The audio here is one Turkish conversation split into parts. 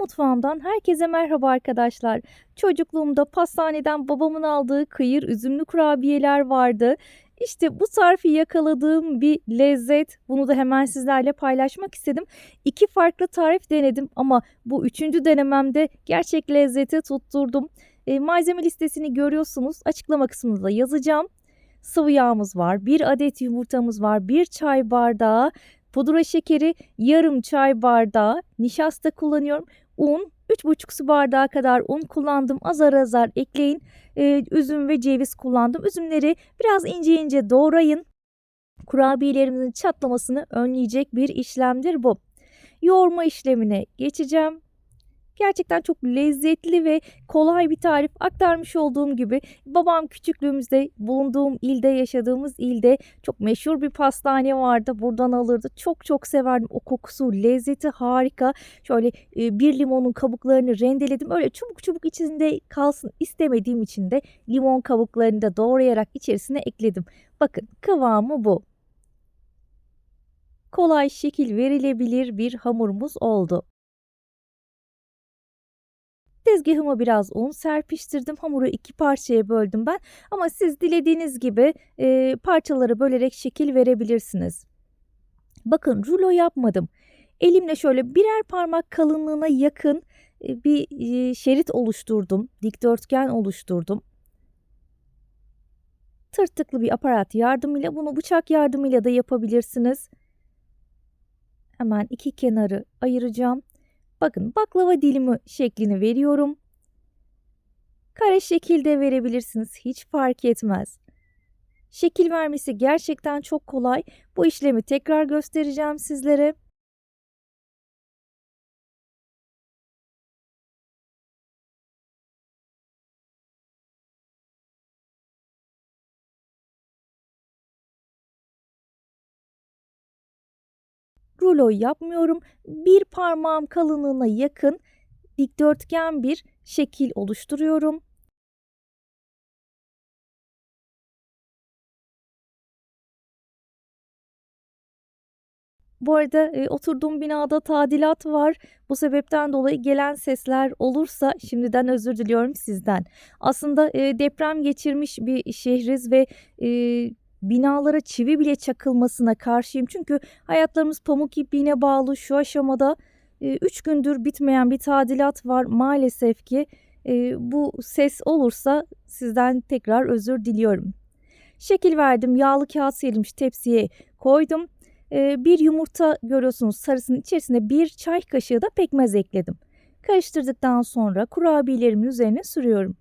Mutfağımdan herkese merhaba arkadaşlar. Çocukluğumda pastaneden babamın aldığı kıyır üzümlü kurabiyeler vardı. İşte bu tarifi yakaladığım bir lezzet. Bunu da hemen sizlerle paylaşmak istedim. İki farklı tarif denedim ama bu üçüncü denememde gerçek lezzeti tutturdum. E, malzeme listesini görüyorsunuz. Açıklama kısmında yazacağım. Sıvı yağımız var, bir adet yumurtamız var, bir çay bardağı pudra şekeri, yarım çay bardağı nişasta kullanıyorum. Un, 3,5 su bardağı kadar un kullandım. Azar azar ekleyin. Ee, üzüm ve ceviz kullandım. Üzümleri biraz ince ince doğrayın. Kurabiyelerimizin çatlamasını önleyecek bir işlemdir bu. Yoğurma işlemine geçeceğim. Gerçekten çok lezzetli ve kolay bir tarif. Aktarmış olduğum gibi babam küçüklüğümüzde bulunduğum ilde yaşadığımız ilde çok meşhur bir pastane vardı. Buradan alırdı. Çok çok severdim. O kokusu, lezzeti harika. Şöyle e, bir limonun kabuklarını rendeledim. Öyle çubuk çubuk içinde kalsın istemediğim için de limon kabuklarını da doğrayarak içerisine ekledim. Bakın kıvamı bu. Kolay şekil verilebilir bir hamurumuz oldu. Tezgahıma biraz un serpiştirdim. Hamuru iki parçaya böldüm ben. Ama siz dilediğiniz gibi e, parçalara bölerek şekil verebilirsiniz. Bakın rulo yapmadım. Elimle şöyle birer parmak kalınlığına yakın bir şerit oluşturdum. Dikdörtgen oluşturdum. Tırtıklı bir aparat yardımıyla bunu bıçak yardımıyla da yapabilirsiniz. Hemen iki kenarı ayıracağım. Bakın baklava dilimi şeklini veriyorum. Kare şekilde verebilirsiniz. Hiç fark etmez. Şekil vermesi gerçekten çok kolay. Bu işlemi tekrar göstereceğim sizlere. Rulo yapmıyorum. Bir parmağım kalınlığına yakın dikdörtgen bir şekil oluşturuyorum. Bu arada e, oturduğum binada tadilat var. Bu sebepten dolayı gelen sesler olursa şimdiden özür diliyorum sizden. Aslında e, deprem geçirmiş bir şehriz ve e, binalara çivi bile çakılmasına karşıyım. Çünkü hayatlarımız pamuk ipliğine bağlı şu aşamada 3 e, gündür bitmeyen bir tadilat var maalesef ki. E, bu ses olursa sizden tekrar özür diliyorum. Şekil verdim yağlı kağıt serilmiş tepsiye koydum. E, bir yumurta görüyorsunuz sarısının içerisine bir çay kaşığı da pekmez ekledim. Karıştırdıktan sonra kurabiyelerimin üzerine sürüyorum.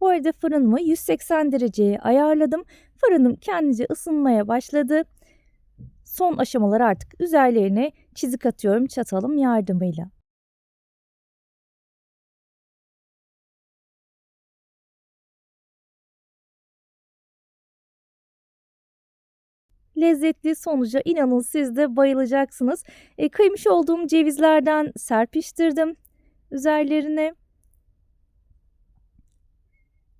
Bu arada fırınımı 180 dereceye ayarladım. Fırınım kendince ısınmaya başladı. Son aşamalar artık üzerlerine çizik atıyorum çatalım yardımıyla. lezzetli sonuca inanın siz de bayılacaksınız. E, kıymış olduğum cevizlerden serpiştirdim üzerlerine.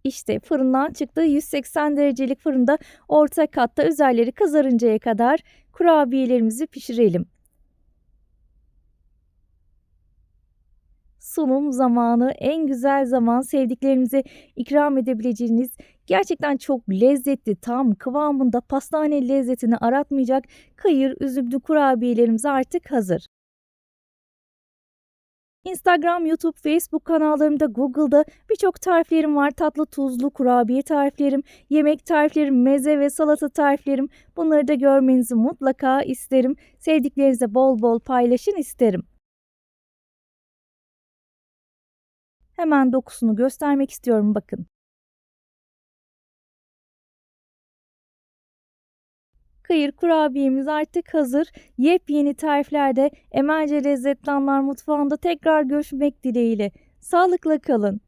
İşte fırından çıktı 180 derecelik fırında orta katta üzerleri kızarıncaya kadar kurabiyelerimizi pişirelim. Sunum zamanı en güzel zaman sevdiklerinize ikram edebileceğiniz gerçekten çok lezzetli tam kıvamında pastane lezzetini aratmayacak kayır üzümlü kurabiyelerimiz artık hazır. Instagram, YouTube, Facebook kanallarımda, Google'da birçok tariflerim var. Tatlı, tuzlu, kurabiye tariflerim, yemek tariflerim, meze ve salata tariflerim. Bunları da görmenizi mutlaka isterim. Sevdiklerinize bol bol paylaşın isterim. Hemen dokusunu göstermek istiyorum bakın. Kayır kurabiyemiz artık hazır. Yepyeni tariflerde Emelce Lezzetli Anlar Mutfağı'nda tekrar görüşmek dileğiyle. Sağlıkla kalın.